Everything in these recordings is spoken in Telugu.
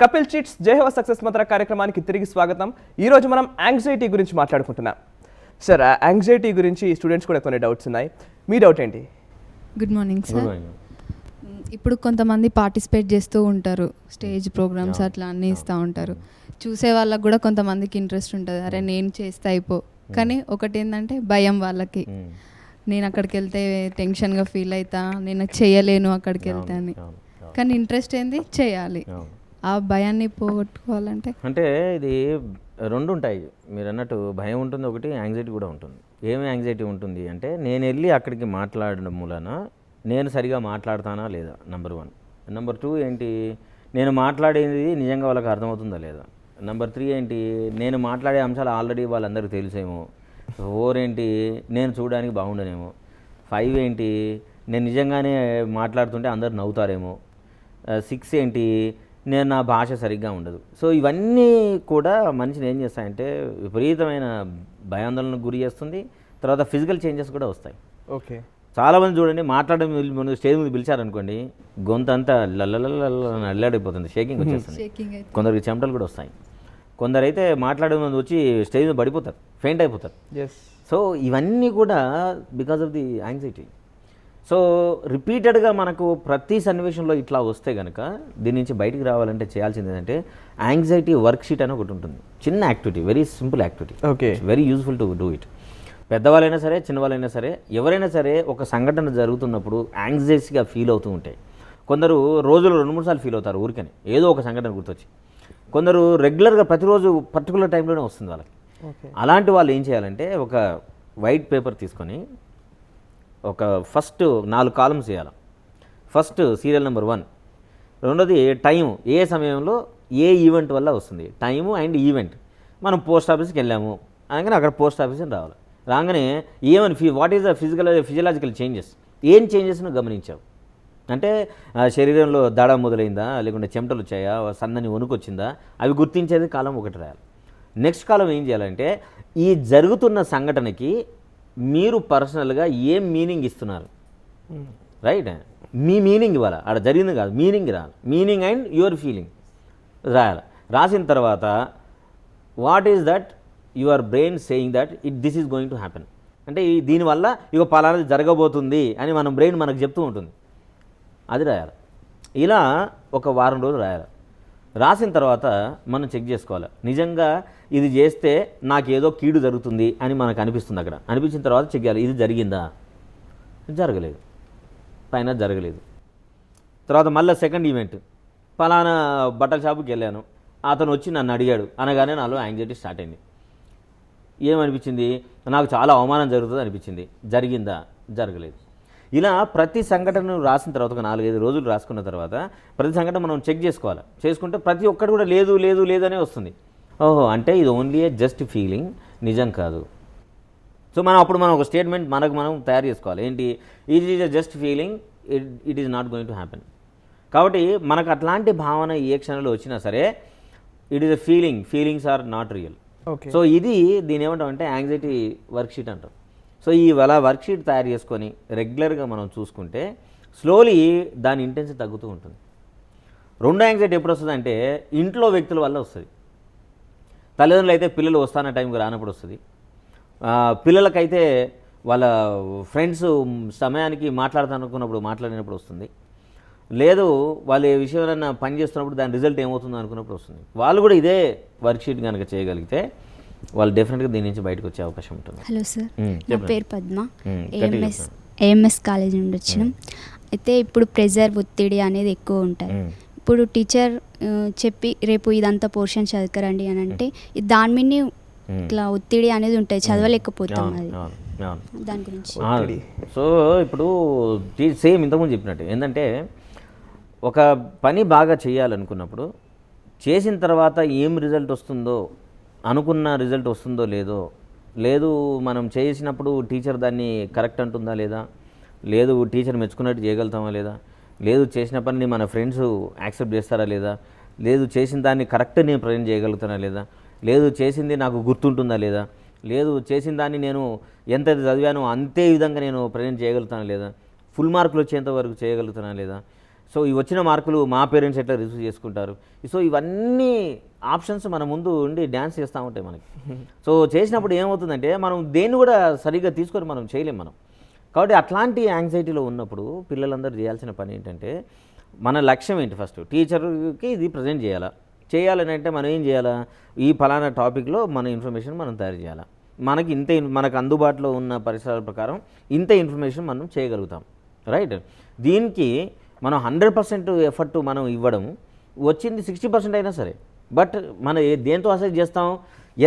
కపిల్ చిట్స్ జయహవ సక్సెస్ మంత్ర కార్యక్రమానికి తిరిగి స్వాగతం. ఈ రోజు మనం యాంగ్జైటీ గురించి మాట్లాడుకుంటున్నాం. సార్ యాంగ్జైటీ గురించి స్టూడెంట్స్ కూడా కొన్ని డౌట్స్ ఉన్నాయి. మీ డౌట్ ఏంటి? గుడ్ మార్నింగ్ సార్ ఇప్పుడు కొంతమంది పార్టిసిపేట్ చేస్తూ ఉంటారు. స్టేజ్ ప్రోగ్రామ్స్ అట్లా అన్నీ ఇస్తూ ఉంటారు. చూసే వాళ్ళకి కూడా కొంతమందికి ఇంట్రెస్ట్ ఉంటుంది. అరే నేను చేస్తే అయిపో. కానీ ఒకటి ఏంటంటే భయం వాళ్ళకి. నేను అక్కడికి వెళ్తే టెన్షన్గా ఫీల్ అవుతా నేను చేయలేను అక్కడికి వెళ్తే అని. కానీ ఇంట్రెస్ట్ ఏంది? చేయాలి. ఆ భయాన్ని పోగొట్టుకోవాలంటే? అంటే ఇది రెండు ఉంటాయి. మీరు అన్నట్టు భయం ఉంటుంది ఒకటి యాంగ్జైటీ కూడా ఉంటుంది. ఏమి యాంగ్జైటీ ఉంటుంది అంటే నేను వెళ్ళి అక్కడికి మాట్లాడడం మూలన నేను సరిగా మాట్లాడతానా లేదా? నెంబర్ వన్ నెంబర్ టూ ఏంటి? నేను మాట్లాడేది నిజంగా వాళ్ళకి అర్థమవుతుందా లేదా? నెంబర్ త్రీ ఏంటి? నేను మాట్లాడే అంశాలు ఆల్రెడీ వాళ్ళందరికీ తెలుసేమో? ఫోర్ ఏంటి? నేను చూడడానికి బాగుండనేమో? ఫైవ్ ఏంటి? నేను నిజంగానే మాట్లాడుతుంటే అందరు నవ్వుతారేమో? Uh, సిక్స్ ఏంటి? నేను నా భాష సరిగ్గా ఉండదు. సో ఇవన్నీ కూడా మనిషిని ఏం చేస్తాయంటే విపరీతమైన భయాందోళనకు గురి చేస్తుంది. తర్వాత ఫిజికల్ చేంజెస్ కూడా వస్తాయి. ఓకే. చాలామంది చూడండి మాట్లాడడం ముందు స్టేజ్ ముందు పిలిచారనుకోండి గొంతు అంతా అల్లాడిపోతుంది. షేకింగ్ వచ్చేస్తుంది. షేకింగ్ అయితే. కొందరికి చెమటలు కూడా వస్తాయి. కొందరైతే మాట్లాడే ముందు వచ్చి స్టేజ్ మీద పడిపోతారు ఫెయింట్ అయిపోతారు. ఎస్ సో ఇవన్నీ కూడా because of the anxiety. So రిపీటెడ్గా మనకు ప్రతి సన్నివేశంలో ఇట్లా వస్తే కనుక దీని నుంచి బయటికి రావాలంటే చేయాల్సింది ఏంటంటే యాంగ్జైటీ వర్క్ షీట్ అని ఒకటి ఉంటుంది. చిన్న activity very simple activity. Okay very useful to do it పెద్దవాళ్ళైనా సరే చిన్నవాళ్ళైనా సరే ఎవరైనా సరే ఒక సంఘటన జరుగుతున్నప్పుడు యాంగ్జైటీగా ఫీల్ అవుతూ ఉంటాయి. కొందరు రోజులు రెండు మూడు సార్లు ఫీల్ అవుతారు ఊరికని. ఏదో ఒక సంఘటన గుర్తొచ్చి. కొందరు రెగ్యులర్గా ప్రతిరోజు పర్టికులర్ టైంలోనే వస్తుంది వాళ్ళకి. అలాంటి వాళ్ళు ఏం చేయాలంటే ఒక వైట్ పేపర్ తీసుకొని ఒక ఫస్ట్ నాలుగు కాలమ్స్ చేయాలి. ఫస్ట్ సీరియల్ నెంబర్ వన్ రెండోది టైం ఏ సమయంలో ఏ ఈవెంట్ వల్ల వస్తుంది? టైము అండ్ ఈవెంట్ మనం పోస్ట్ ఆఫీస్కి వెళ్ళాము. అనగానే అక్కడ పోస్ట్ ఆఫీస్ అని రావాలి. రాగానే ఏమని fee what is the physical physiological changes ఏం చేంజెస్ను గమనించావు? అంటే ఆ, శరీరంలో దడ మొదలైందా? లేకుంటే చెమటలు వచ్చాయా? సన్నని వణుకొచ్చిందా అవి గుర్తించేది కాలం ఒకటి రాయాలి. నెక్స్ట్ కాలం ఏం చేయాలంటే ఈ జరుగుతున్న సంఘటనకి మీరు పర్సనల్గా ఏం మీనింగ్ ఇస్తున్నారు? రైట్? మీ మీనింగ్ ఇవ్వాలి. ఆడ జరిగింది కాదు. మీనింగ్ రావాలి మీనింగ్ అండ్ యువర్ ఫీలింగ్ రాయాలి. రాసిన తర్వాత what is that your brain saying that it this is going to happen. అంటే ఈ దీనివల్ల ఇక పలానాది జరగబోతుంది అని మన బ్రెయిన్ మనకు చెప్తూ ఉంటుంది. అది రాయాలి. ఇలా ఒక వారం రోజులు రాయాలి. రాసిన తర్వాత మనం చెక్ చేసుకోవాలి. నిజంగా ఇది చేస్తే నాకు ఏదో కీడు జరుగుతుంది అని మనకు అనిపిస్తుంది అక్కడ. అనిపించిన తర్వాత చెక్ చేయాలి ఇది జరిగిందా? జరగలేదు. పైన జరగలేదు. తర్వాత మళ్ళీ సెకండ్ ఈవెంట్ పలానా బట్టల షాపుకి వెళ్ళాను. అతను వచ్చి నన్ను అడిగాడు. అనగానే నాలో యాంగ్జైటీ స్టార్ట్ అయింది. ఏమనిపించింది? నాకు చాలా అవమానం జరుగుతుంది అనిపించింది. జరిగిందా? జరగలేదు. ఇలా ప్రతి సంఘటనను రాసిన తర్వాత ఒక నాలుగైదు రోజులు రాసుకున్న తర్వాత ప్రతి సంఘటన మనం చెక్ చేసుకోవాలి. చేసుకుంటే ప్రతి ఒక్కటి కూడా లేదు లేదు లేదనే వస్తుంది. ఓహో అంటే ఇది ఓన్లీ ఏ జస్ట్ ఫీలింగ్ నిజం కాదు. సో మనం అప్పుడు మనం ఒక స్టేట్మెంట్ మనకు మనం తయారు చేసుకోవాలి. ఏంటి? ఇది is just feeling it it is not going to happen కాబట్టి మనకు అట్లాంటి భావన ఏ క్షణంలో వచ్చినా సరే it is a feeling feelings are not real okay so ఇది దీని ఏమంటాం అంటే యాంగ్జైటీ వర్క్షీట్ అంటాం. సో ఈ అలా వర్క్షీట్ తయారు చేసుకొని రెగ్యులర్గా మనం చూసుకుంటే స్లోలీ దాని ఇంటెన్సిటీ తగ్గుతూ ఉంటుంది. రెండో యాంగ్జైటీ ఎప్పుడు వస్తుంది అంటే ఇంట్లో వ్యక్తుల వల్ల వస్తుంది. తల్లిదండ్రులు అయితే పిల్లలు వస్తాన టైంకి రానప్పుడు వస్తుంది. పిల్లలకైతే వాళ్ళ ఫ్రెండ్స్ సమయానికి మాట్లాడతానుకున్నప్పుడు మాట్లాడినప్పుడు వస్తుంది. లేదు వాళ్ళు ఏ విషయం ఏదైనా పని చేస్తున్నప్పుడు దాని రిజల్ట్ ఏమవుతుందో అనుకున్నప్పుడు వస్తుంది. వాళ్ళు కూడా ఇదే వర్క్షీట్ కనుక చేయగలిగితే వాళ్ళు డెఫినెట్గా దీని నుంచి బయటకు వచ్చే అవకాశం ఉంటుంది. హలో సార్ నా. పేరు పద్మ. ఏఎంఎస్. ఏఎంఎస్ కాలేజ్ నుండి వచ్చినాం. అయితే ఇప్పుడు ప్రెజర్ ఒత్తిడి అనేది ఎక్కువ ఉంటుంది. ఇప్పుడు టీచర్ చెప్పి రేపు ఇదంతా పోర్షన్ చదవకరండి అని అంటే దాని మీద. ఇట్లా ఒత్తిడి అనేది ఉంటుంది. చదవలేకపోతాం అది. దాని గురించి. సో ఇప్పుడు సేమ్ ఇంతకుముందు చెప్పినట్టు ఏంటంటే ఒక పని బాగా చేయాలనుకున్నప్పుడు చేసిన తర్వాత ఏం రిజల్ట్ వస్తుందో అనుకున్న రిజల్ట్ వస్తుందో లేదో లేదు మనం చేసినప్పుడు టీచర్ దాన్ని కరెక్ట్ అంటుందా లేదా లేదు టీచర్ మెచ్చుకున్నట్టు చేయగలుగుతామా లేదా లేదు చేసిన పనిని మన ఫ్రెండ్స్ యాక్సెప్ట్ చేస్తారా లేదా లేదు చేసిన దాన్ని కరెక్ట్ నేను ప్రజెంట్ చేయగలుగుతానా లేదా లేదు చేసింది నాకు గుర్తుంటుందా లేదా లేదు చేసిన దాన్ని నేను ఎంత చదివానో అంతే విధంగా నేను ప్రజెంట్ చేయగలుగుతానా లేదా ఫుల్ మార్కులు వచ్చేంత వరకు చేయగలుగుతానా లేదా సో ఈ వచ్చిన మార్కులు మా పేరెంట్స్ ఎట్లా రిసీవ్ చేసుకుంటారు? సో ఇవన్నీ ఆప్షన్స్ మన ముందు ఉండి డ్యాన్స్ చేస్తూ ఉంటాయి మనకి. సో చేసినప్పుడు ఏమవుతుందంటే మనం దేన్ని కూడా సరిగ్గా తీసుకొని మనం చేయలేం మనం. కాబట్టి అట్లాంటి యాంగ్జైటీలో ఉన్నప్పుడు పిల్లలందరూ చేయాల్సిన పని ఏంటంటే మన లక్ష్యం ఏంటి ఫస్ట్? టీచర్కి ఇది ప్రజెంట్ చేయాలా? చేయాలని అంటే మనం ఏం చేయాలా? ఈ ఫలానా టాపిక్లో మన ఇన్ఫర్మేషన్ మనం తయారు చేయాలా? మనకి ఇంత మనకు అందుబాటులో ఉన్న పరిసరాల ప్రకారం ఇంత ఇన్ఫర్మేషన్ మనం చేయగలుగుతాం. రైట్? దీనికి మనం హండ్రెడ్ పర్సెంట్ ఎఫర్ట్ మనం ఇవ్వడం వచ్చింది సిక్స్టీ పర్సెంట్ అయినా సరే. బట్ మన దేంతో అసెస్ చేస్తాం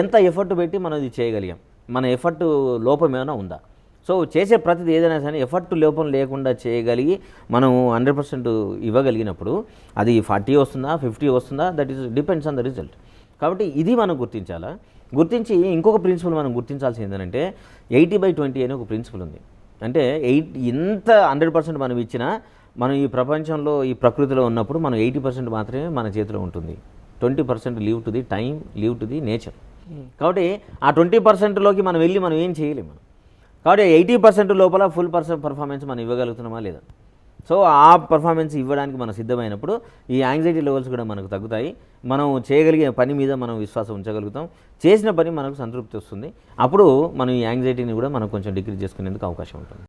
ఎంత ఎఫర్ట్ పెట్టి మనం ఇది చేయగలిగాం? మన ఎఫర్ట్ లోపం ఏమైనా ఉందా? సో చేసే ప్రతిది ఏదైనా సరే ఎఫర్ట్ లోపం లేకుండా చేయగలిగి మనం హండ్రెడ్ పర్సెంట్ ఇవ్వగలిగినప్పుడు అది ఫార్టీ వస్తుందా ఫిఫ్టీ వస్తుందా that is depends on the result. కాబట్టి ఇది మనం గుర్తించాలా? గుర్తించి ఇంకొక ప్రిన్సిపల్ మనం గుర్తించాల్సింది ఏంటంటే ఎయిటీ బై ట్వంటీ అనే ఒక ప్రిన్సిపల్ ఉంది. అంటే ఎయిట్ ఎంత హండ్రెడ్ పర్సెంట్ మనం ఇచ్చినా మనం ఈ ప్రపంచంలో ఈ ప్రకృతిలో ఉన్నప్పుడు మనం ఎయిటీ పర్సెంట్ మాత్రమే మన చేతిలో ఉంటుంది. Twenty percent leave to the time leave to the nature. కాబట్టి ఆ ట్వంటీ పర్సెంట్లోకి మనం వెళ్ళి మనం ఏం చేయలేము మనం. కాబట్టి ఎయిటీ పర్సెంట్ లోపల ఫుల్ పర్సెంట్ పర్ఫార్మెన్స్ మనం ఇవ్వగలుగుతున్నామా లేదా? సో ఆ పర్ఫార్మెన్స్ ఇవ్వడానికి మనం సిద్ధమైనప్పుడు ఈ యాంగ్జైటీ లెవెల్స్ కూడా మనకు తగ్గుతాయి. మనం చేయగలిగే పని మీద మనం విశ్వాసం ఉంచగలుగుతాం. చేసిన పని మనకు సంతృప్తి వస్తుంది. అప్పుడు మనం ఈ యాంగ్జైటీని కూడా మనం కొంచెం డిక్రీజ్ చేసుకునేందుకు అవకాశం ఉంటుంది.